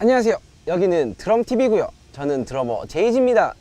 안녕하세요. 여기는 드럼TV고요. 저는 드러머 제이지입니다.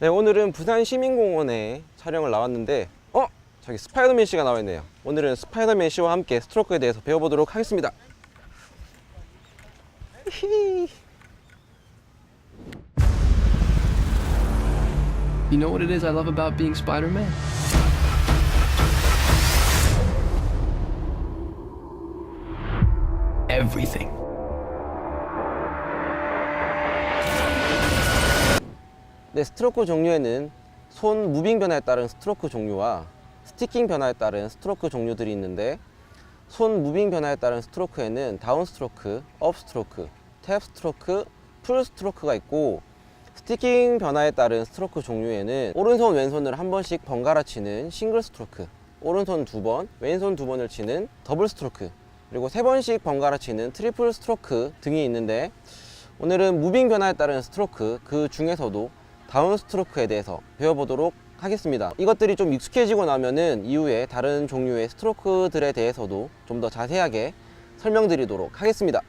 네, 오늘은 부산 시민공원에 촬영을 나왔는데, 어? 저기 스파이더맨 씨가 나와 있네요. 오늘은 스파이더맨 씨와 함께 스트로크에 대해서 배워보도록 하겠습니다. You know what it is I love about being Spider Man? Everything. 네, 스트로크 종류에는 손 무빙 변화에 따른 스트로크 종류와 스티킹 변화에 따른 스트로크 종류들이 있는데 손 무빙 변화에 따른 스트로크에는 다운 스트로크, 업 스트로크, 탭 스트로크, 풀 스트로크가 있고 스티킹 변화에 따른 스트로크 종류에는 오른손 왼손을 한 번씩 번갈아 치는 싱글 스트로크, 오른손 두 번, 왼손 두 번을 치는 더블 스트로크, 그리고 세 번씩 번갈아 치는 트리플 스트로크 등이 있는데 오늘은 무빙 변화에 따른 스트로크 그 중에서도 다운 스트로크에 대해서 배워보도록 하겠습니다. 이것들이 좀 익숙해지고 나면은 이후에 다른 종류의 스트로크들에 대해서도 좀 더 자세하게 설명드리도록 하겠습니다.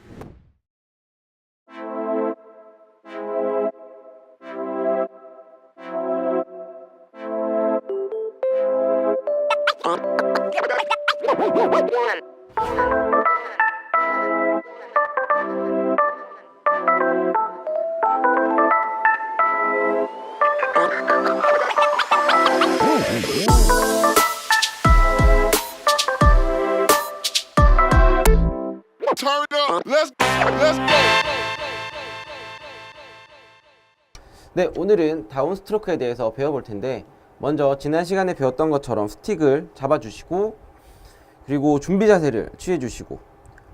네, 오늘은 다운 스트로크에 대해서 배워볼 텐데 먼저 지난 시간에 배웠던 것처럼 스틱을 잡아주시고 그리고 준비 자세를 취해주시고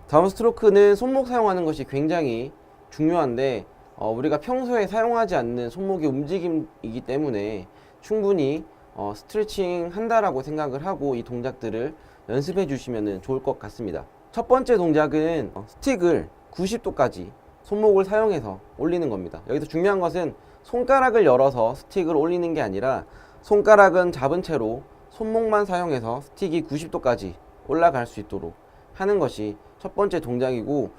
다운 스트로크는 손목 사용하는 것이 굉장히 중요한데 어, 우리가 평소에 사용하지 않는 손목의 움직임이기 때문에 충분히 어, 스트레칭 한다라고 생각을 하고 이 동작들을 연습해 주시면 좋을 것 같습니다. 첫 번째 동작은 어, 스틱을 90도까지 손목을 사용해서 올리는 겁니다. 여기서 중요한 것은 손가락을 열어서 스틱을 올리는 게 아니라 손가락은 잡은 채로 손목만 사용해서 스틱이 90도까지 올라갈 수 있도록 하는 것이 첫 번째 동작이고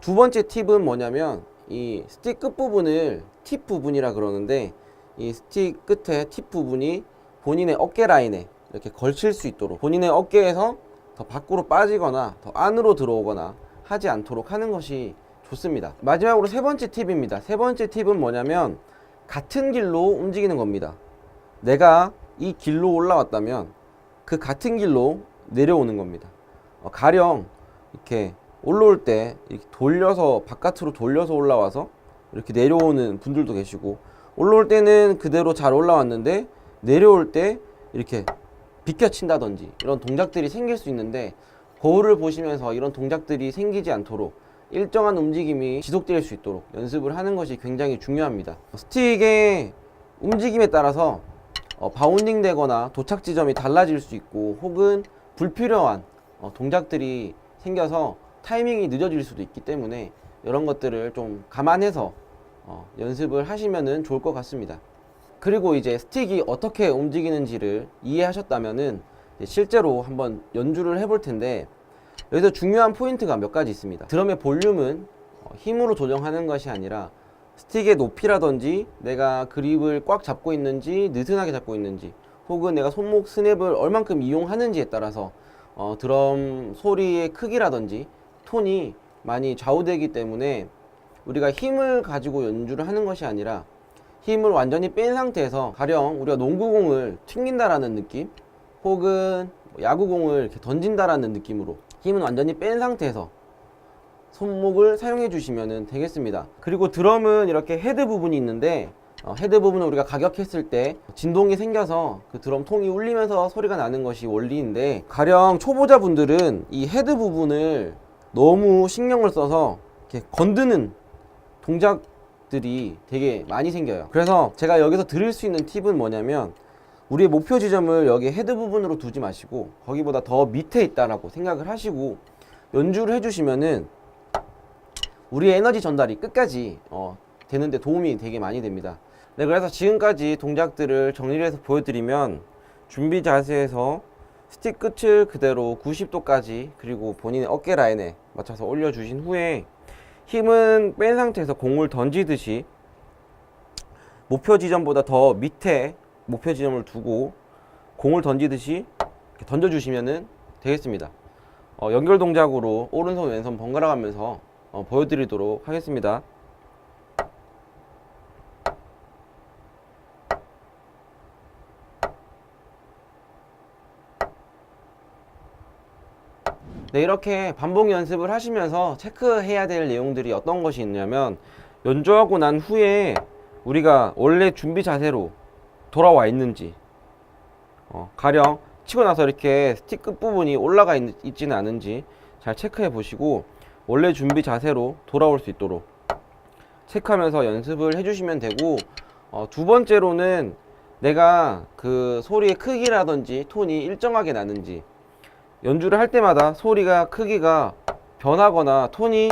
두 번째 팁은 뭐냐면 이 스틱 끝 부분을 팁 부분이라 그러는데 이 스틱 끝에 팁 부분이 본인의 어깨 라인에 이렇게 걸칠 수 있도록 본인의 어깨에서 더 밖으로 빠지거나 더 안으로 들어오거나 하지 않도록 하는 것이 좋습니다. 마지막으로 세 번째 팁입니다. 세 번째 팁은 뭐냐면 같은 길로 움직이는 겁니다. 내가 이 길로 올라왔다면 그 같은 길로 내려오는 겁니다. 어, 가령 이렇게 올라올 때 이렇게 돌려서 바깥으로 돌려서 올라와서 이렇게 내려오는 분들도 계시고 올라올 때는 그대로 잘 올라왔는데 내려올 때 이렇게 비켜친다든지 이런 동작들이 생길 수 있는데 거울을 보시면서 이런 동작들이 생기지 않도록 일정한 움직임이 지속될 수 있도록 연습을 하는 것이 굉장히 중요합니다. 스틱의 움직임에 따라서 어, 바운딩 되거나 도착 지점이 달라질 수 있고 혹은 불필요한 어, 동작들이 생겨서 타이밍이 늦어질 수도 있기 때문에 이런 것들을 좀 감안해서 어, 연습을 하시면 좋을 것 같습니다. 그리고 이제 스틱이 어떻게 움직이는지를 이해하셨다면은 이제 실제로 한번 연주를 해볼 텐데 여기서 중요한 포인트가 몇 가지 있습니다. 드럼의 볼륨은 어, 힘으로 조정하는 것이 아니라 스틱의 높이라든지 내가 그립을 꽉 잡고 있는지 느슨하게 잡고 있는지 혹은 내가 손목 스냅을 얼만큼 이용하는지에 따라서 어, 드럼 소리의 크기라든지 톤이 많이 좌우되기 때문에 우리가 힘을 가지고 연주를 하는 것이 아니라 힘을 완전히 뺀 상태에서 가령 우리가 농구공을 튕긴다라는 느낌 혹은 뭐 야구공을 이렇게 던진다라는 느낌으로 힘은 완전히 뺀 상태에서 손목을 사용해 주시면 되겠습니다. 그리고 드럼은 이렇게 헤드 부분이 있는데 어, 헤드 부분은 우리가 가격했을 때 진동이 생겨서 그 드럼 통이 울리면서 소리가 나는 것이 원리인데 가령 초보자분들은 이 헤드 부분을 너무 신경을 써서 이렇게 건드는 동작들이 되게 많이 생겨요. 그래서 제가 여기서 드릴 수 있는 팁은 뭐냐면 우리의 목표 지점을 여기 헤드 부분으로 두지 마시고 거기보다 더 밑에 있다라고 생각을 하시고 연주를 해주시면은 우리의 에너지 전달이 끝까지 어, 되는데 도움이 되게 많이 됩니다. 네, 그래서 지금까지 동작들을 정리를 해서 보여드리면 준비 자세에서 스틱 끝을 그대로 90도까지 그리고 본인의 어깨 라인에 맞춰서 올려주신 후에 힘은 뺀 상태에서 공을 던지듯이 목표 지점보다 더 밑에 목표 지점을 두고 공을 던지듯이 던져주시면 되겠습니다. 어, 연결 동작으로 오른손 왼손 번갈아 가면서 어, 보여드리도록 하겠습니다. 네, 이렇게 반복 연습을 하시면서 체크해야 될 내용들이 어떤 것이 있냐면 연주하고 난 후에 우리가 원래 준비 자세로 돌아와 있는지 어, 가령 치고 나서 이렇게 스틱 끝부분이 올라가 있, 있지는 않은지 잘 체크해 보시고 원래 준비 자세로 돌아올 수 있도록 체크하면서 연습을 해주시면 되고 어, 두 번째로는 내가 그 소리의 크기라든지 톤이 일정하게 나는지 연주를 할 때마다 소리가 크기가 변하거나 톤이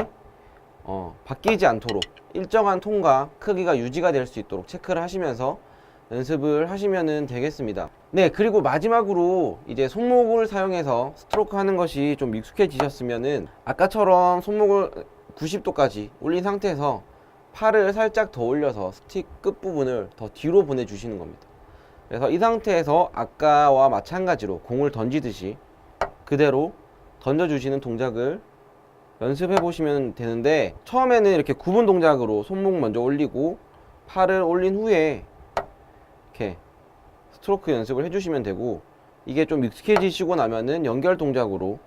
어, 바뀌지 않도록 일정한 톤과 크기가 유지가 될 수 있도록 체크를 하시면서 연습을 하시면 되겠습니다. 네, 그리고 마지막으로 이제 손목을 사용해서 스트로크 하는 것이 좀 익숙해지셨으면은 아까처럼 손목을 90도까지 올린 상태에서 팔을 살짝 더 올려서 스틱 끝부분을 더 뒤로 보내주시는 겁니다. 그래서 이 상태에서 아까와 마찬가지로 공을 던지듯이 그대로 던져주시는 동작을 연습해 보시면 되는데 처음에는 이렇게 구분 동작으로 손목 먼저 올리고 팔을 올린 후에 이렇게 스트로크 연습을 해주시면 되고 이게 좀 익숙해지시고 나면은 연결 동작으로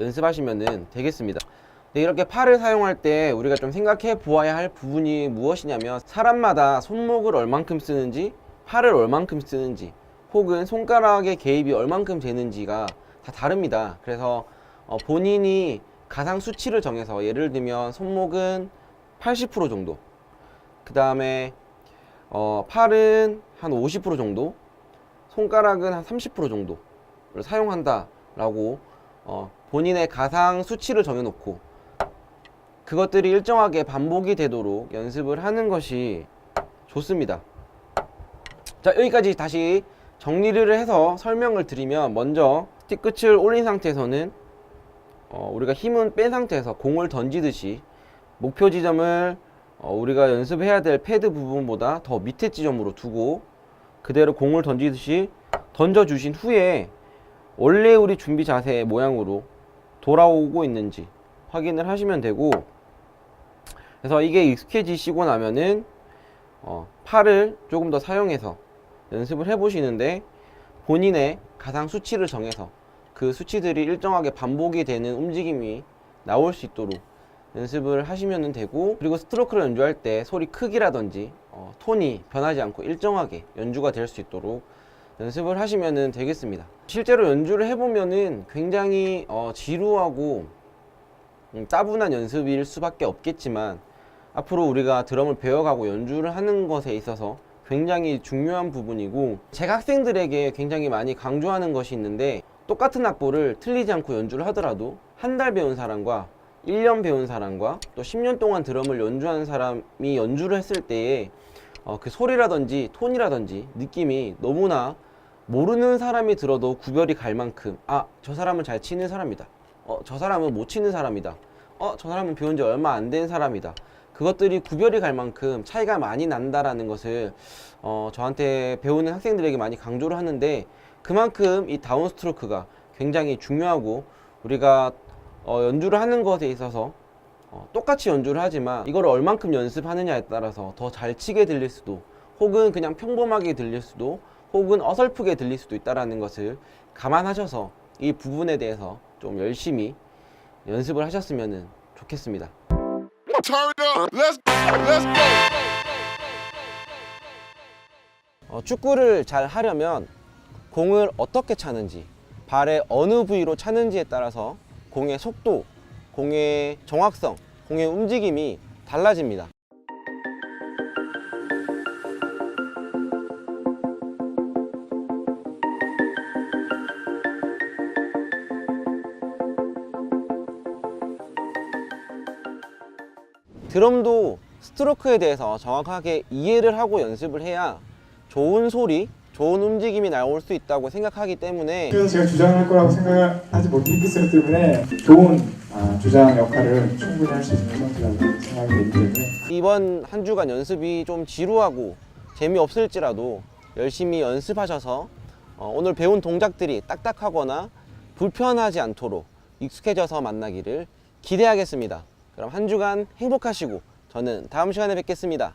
연습하시면 되겠습니다. 네, 이렇게 팔을 사용할 때 우리가 좀 생각해 보아야 할 부분이 무엇이냐면 사람마다 손목을 얼만큼 쓰는지 팔을 얼만큼 쓰는지 혹은 손가락의 개입이 얼만큼 되는지가 다 다릅니다. 그래서 어, 본인이 가상 수치를 정해서 예를 들면 손목은 80% 정도 그 다음에 어, 팔은 한 50% 정도 손가락은 한 30% 정도를 사용한다라고 어, 본인의 가상 수치를 정해놓고 그것들이 일정하게 반복이 되도록 연습을 하는 것이 좋습니다. 자 여기까지 다시 정리를 해서 설명을 드리면 먼저 스틱 끝을 올린 상태에서는 어, 우리가 힘은 뺀 상태에서 공을 던지듯이 목표 지점을 어, 우리가 연습해야 될 패드 부분보다 더 밑에 지점으로 두고 그대로 공을 던지듯이 던져주신 후에 원래 우리 준비 자세의 모양으로 돌아오고 있는지 확인을 하시면 되고 그래서 이게 익숙해지시고 나면은 어, 팔을 조금 더 사용해서 연습을 해보시는데 본인의 가상 수치를 정해서 그 수치들이 일정하게 반복이 되는 움직임이 나올 수 있도록 연습을 하시면 되고 그리고 스트로크를 연주할 때 소리 크기라든지 어, 톤이 변하지 않고 일정하게 연주가 될 수 있도록 연습을 하시면 되겠습니다. 실제로 연주를 해보면은 굉장히 어, 지루하고 음, 따분한 연습일 수밖에 없겠지만 앞으로 우리가 드럼을 배워가고 연주를 하는 것에 있어서 굉장히 중요한 부분이고 제가 학생들에게 굉장히 많이 강조하는 것이 있는데 똑같은 악보를 틀리지 않고 연주를 하더라도 한 달 배운 사람과 1년 배운 사람과 또 10년 동안 드럼을 연주하는 사람이 연주를 했을 때에 어, 그 소리라든지 톤이라든지 느낌이 너무나 모르는 사람이 들어도 구별이 갈 만큼 아 저 사람은 잘 치는 사람이다. 어 저 사람은 못 치는 사람이다. 어 저 사람은 배운 지 얼마 안 된 사람이다. 그것들이 구별이 갈 만큼 차이가 많이 난다라는 것을 어, 저한테 배우는 학생들에게 많이 강조를 하는데 그만큼 이 다운 스트로크가 굉장히 중요하고 우리가 어, 연주를 하는 것에 있어서 어, 똑같이 연주를 하지만 이걸 얼만큼 연습하느냐에 따라서 더 잘 치게 들릴 수도 혹은 그냥 평범하게 들릴 수도 혹은 어설프게 들릴 수도 있다라는 것을 감안하셔서 이 부분에 대해서 좀 열심히 연습을 하셨으면 좋겠습니다. 어, 축구를 잘 하려면 공을 어떻게 차는지, 발의 어느 부위로 차는지에 따라서 공의 속도, 공의 정확성, 공의 움직임이 달라집니다. 드럼도 스트로크에 대해서 정확하게 이해를 하고 연습을 해야 좋은 소리, 좋은 움직임이 나올 수 있다고 생각하기 때문에 그래서 제가 주장할 거라고 생각하지 못했기 때문에 좋은 아, 주장 역할을 충분히 할 수 있는 선수라고 생각이 되기 때문에 이번 한 주간 연습이 좀 지루하고 재미없을지라도 열심히 연습하셔서 어, 오늘 배운 동작들이 딱딱하거나 불편하지 않도록 익숙해져서 만나기를 기대하겠습니다. 그럼 한 주간 행복하시고 저는 다음 시간에 뵙겠습니다.